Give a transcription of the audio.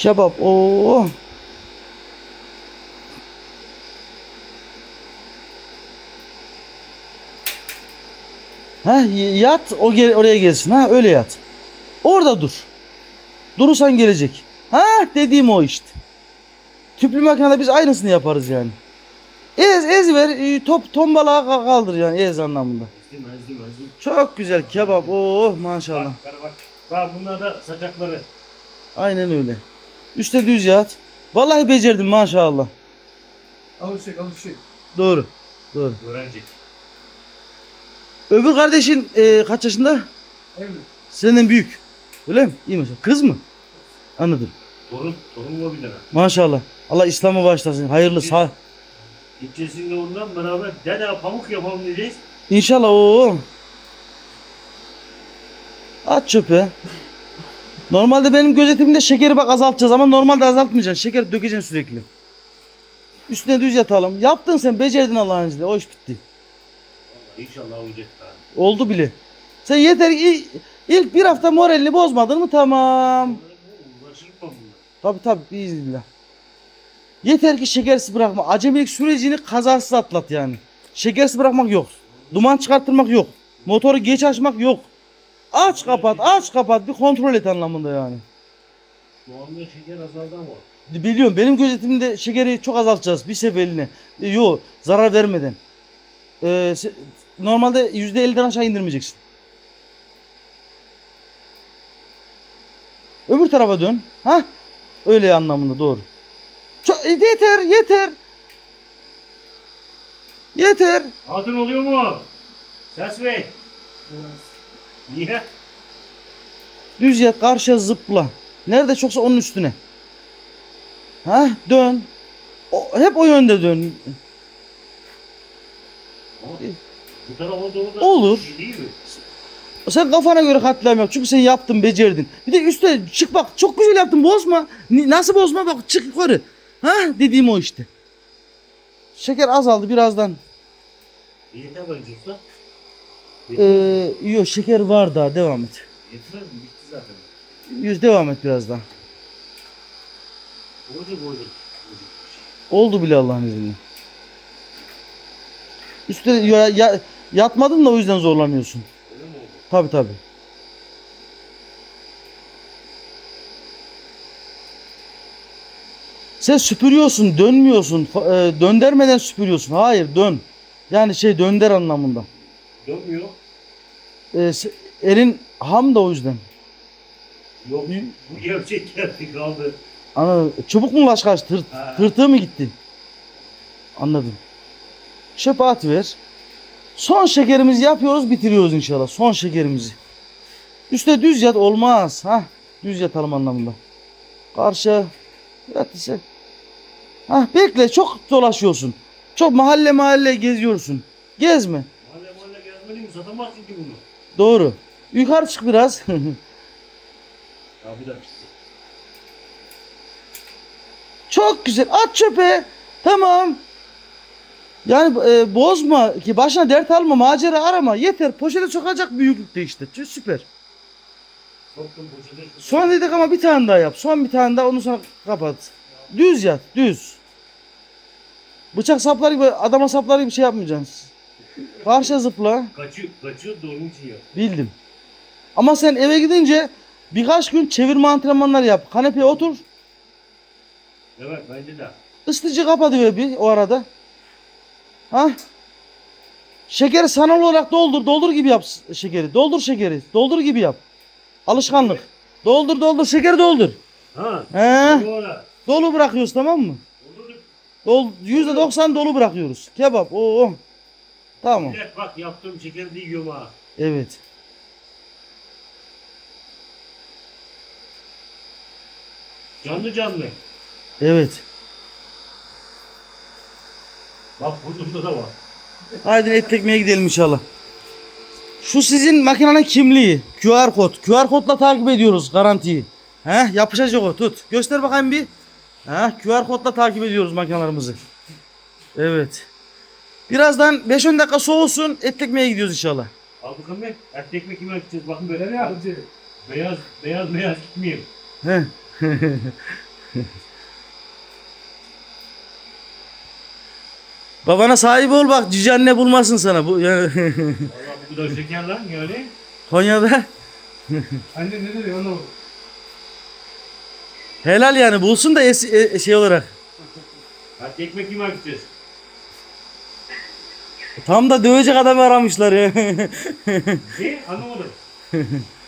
Kebap. Oo. Ha yat o gel oraya gelsin ha öyle yat. Orada dur. Durursan gelecek. Ha dediğim o işte. Tüplü makinede biz aynısını yaparız yani. Ez ez ver e, top tombala ka- kaldır yani ez anlamında. Ezdim ezdim ezdim. Çok güzel kebap. Oh maşallah. Bak bak bak. Bak bunlar da saçakları. Aynen öyle. Üste düz yat. Vallahi becerdim maşallah. Alışık alışık. Doğru. Doğru. Öğrenci. Öbür kardeşin e, kaç yaşında? Evet. Senden büyük. Öyle mi? İyi maşallah. Kız mı? Anladım. Torun, torun bir tane? Maşallah. Allah İslam'a başlasın. Hayırlı sağ. İkisinin ondan beraber dede pamuk yapalım diyeceğiz. İnşallah o. At çöpe. Normalde benim gözetimimde şekeri bak azaltacağız ama normalde azaltmayacaksın. Şeker dökeceksin sürekli. Üstüne düz yatalım. Yaptın sen becerdin Allah'ın izniyle. O iş bitti. İnşallah olacak da. Oldu bile. Sen yeter ki ilk, ilk bir hafta moralini bozmadın mı tamam. Tabi tabi biiznillah. Yeter ki şekersiz bırakma. Acemilik sürecini kazasız atlat yani. Şekersiz bırakmak yok. Duman çıkarttırmak yok. Motoru geç açmak yok. Aç kapat aç kapat bir kontrol et anlamında yani. Şu anda şeker azaldı ama. Biliyorum benim gözetimde şekeri çok azaltacağız bir seferliğine. E, Yo zarar vermeden. Ee, se- normalde %50'den aşağı indirmeyeceksin. Öbür tarafa dön. Ha? Öyle anlamında doğru. Çok, e, yeter yeter. Yeter. Hatun oluyor mu? Ses ver. Niye? Düz yat karşıya zıpla. Nerede çoksa onun üstüne. Ha dön. O, hep o yönde dön. Ama Bu tarafa doğru da Olur. iyi değil mi? Sen kafana göre katliam yap. Çünkü sen yaptın, becerdin. Bir de üstte çık bak. Çok güzel yaptın. Bozma. Ni- Nasıl bozma? Bak çık yukarı. Ha dediğim o işte. Şeker azaldı birazdan. Yeter bence usta. Ee, yok şeker var daha. Devam et. Yetmez mi? Bitti zaten. Yüz devam et biraz daha. Olacak olacak. Oldu bile Allah'ın izniyle. Üstte ya, ya- yatmadın da o yüzden zorlanıyorsun. Öyle mi oldu? Tabi tabi. Sen süpürüyorsun, dönmüyorsun. E, döndermeden süpürüyorsun. Hayır, dön. Yani şey dönder anlamında. Dönmüyor. E, se- elin ham da o yüzden. Yok. Bu gerçek geldi kaldı. Anladın? Çubuk mu başka tır, Ha. tırtığı mı gitti? Anladım. Çöpe at ver. Son şekerimizi yapıyoruz, bitiriyoruz inşallah. Son şekerimizi. Üste düz yat olmaz. Ha, düz yatalım anlamında. Karşı yat ise. Ha, bekle çok dolaşıyorsun. Çok mahalle mahalle geziyorsun. Gezme. Mi? Satamazsın ki bunu. Doğru. Yukarı çık biraz. Ya bir dakika. Çok güzel. At çöpe. Tamam. Yani e, bozma ki başına dert alma, macera arama. Yeter. Poşete sokacak büyüklükte işte. Ç- Süper. Son dedik ama bir tane daha yap. Son bir tane daha onu sonra kapat. Düz yat. Düz. Bıçak saplar gibi adama saplar gibi şey yapmayacaksın. Karşıya zıpla. Kaçıyor, kaçıyor da onun için. Bildim. Ama sen eve gidince birkaç gün çevirme antrenmanları yap. Kanepeye otur. Evet bence de. Isıtıcı kapatıver bir o arada. Ha? Şekeri sanal olarak doldur. Doldur gibi yap şekeri. Doldur şekeri. Doldur gibi yap. Alışkanlık. Doldur doldur şekeri doldur. Ha. He? Dolu bırakıyoruz tamam mı? Olur. Dol, %90 dolu bırakıyoruz. Kebap. Oo. Tamam. Millet bak yaptığım şekeri de yiyorum ha. Evet. Canlı canlı. Evet. Bak burnumda da var. Haydi et ekmeğe gidelim inşallah. Şu sizin makinenin kimliği. QR kod. QR kodla takip ediyoruz garantiyi. He yapışacak o tut. Göster bakayım bir. He QR kodla takip ediyoruz makinelerimizi. Evet. Birazdan 5-10 dakika soğusun et ekmeğe gidiyoruz inşallah. Al bakalım bir. Et ekmek kime gideceğiz? Bakın böyle. Nereye yapacağız? Beyaz, beyaz, beyaz gitmeyeyim. He. Babana sahip ol bak cici anne bulmasın sana bu yani Valla bu kadar şeker lan yani. Konya'da Anne ne dedi anlamadım. helal yani bulsun da es- e- şey olarak. Hadi ekmek yemek gideceğiz. Tam da dövecek adamı aramışlar ya. Ne? Anlamadım.